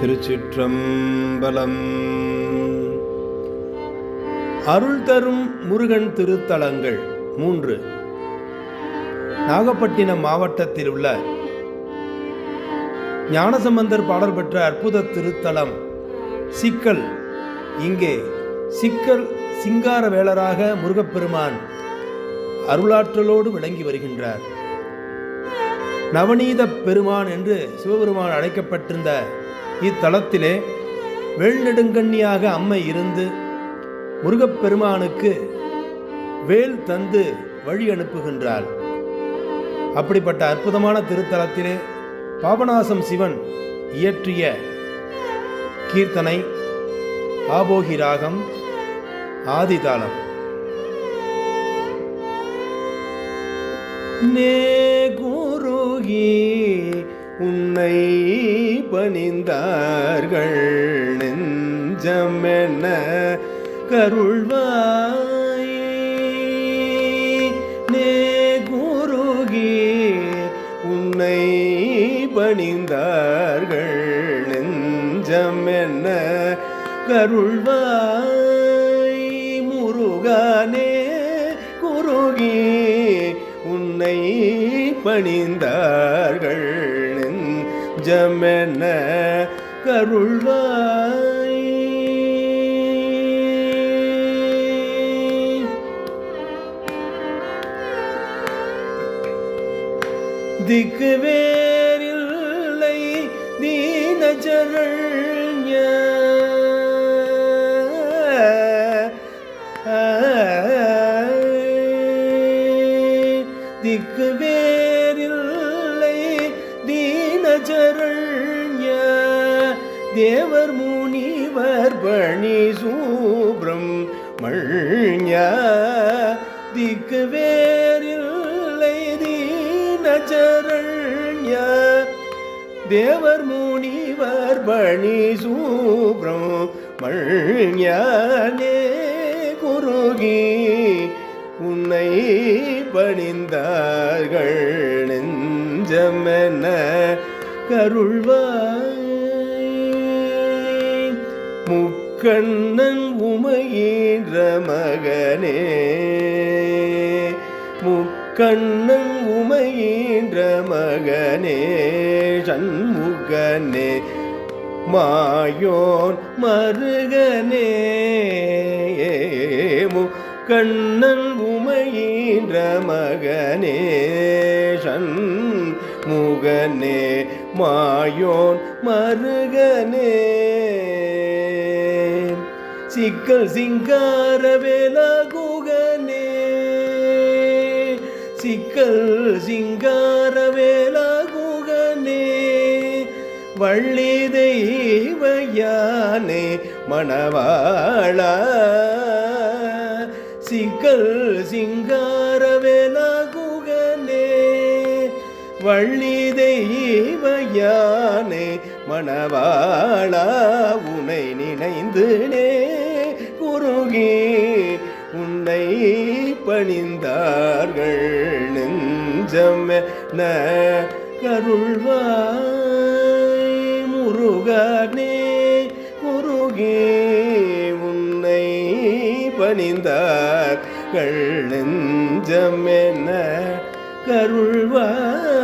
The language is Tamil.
திருச்சிற்றம்பலம். அருள் தரும் முருகன் திருத்தலங்கள் மூன்று. நாகப்பட்டினம் மாவட்டத்தில் உள்ள ஞானசம்பந்தர் பாடல் பெற்ற அற்புத திருத்தலம் சிக்கல். இங்கே சிக்கல் சிங்கார வேளராக முருகப்பெருமான் அருளாற்றலோடு விளங்கி வருகின்றார். நவநீத பெருமான் என்று சிவபெருமான் அழைக்கப்பட்டிருந்த இத்தலத்திலே வெள்நெடுங்கண்ணியாக அம்மை இருந்து முருகப்பெருமானுக்கு வேல் தந்து வழி அனுப்புகின்றாள். அப்படிப்பட்ட அற்புதமான திருத்தலத்திலே பாபநாசம் சிவன் இயற்றிய கீர்த்தனை ஆபோகி ராகம் ஆதிதாளம். நே குருகி உன்னை பணிந்தார்கள் நெஞ்சமென கருள்வாய். நே குருகி உன்னை பணிந்தார்கள் நெஞ்சமென கருள்வாய். முருகானே குருகி உன்னை பணிந்தார்கள் நெஞ்சமென கருள்வாய். திக்கு வேறில்லை தீனஜரண்ய திக்கு தீனஜரண்ய தேவர் முனிவர் பணி சூப்ரம் மழ்ய திக்கு வேறில்லை தீனஜரண்ய தேவர் முனிவர் பணி சூப்ரம் மழ்யானே குருகி உன்னை பணிந்தார்கள் நெஞ்சமென கருள்வாய். முக்கண்ணன் உமையின்ற மகனே. முக்கண்ணன் உமையின்ற மகனே. சண்முகனே மாயோன் மருகனே. முக்கண்ணன் உமையின்ற மகனே. சண் முகனே மாயோன் மருகனே. சிக்கல் சிங்கார வேலாகுகனே. சிக்கல் சிங்கார வேலாகுகனே. வள்ளி தெய்வயானே மணவாளா. சிக்கல் சிங்கார வேலாகுகனே வள்ளி தெய்வயானே மணவாளா உனை நினைந்துனே குருகி உன்னை பணிந்தார்கள் நெஞ்சமென கருள்வாய் முருகனே குருகி உன்னை பணிந்தார்கள் நெஞ்சம் என்ன கருள்வாய்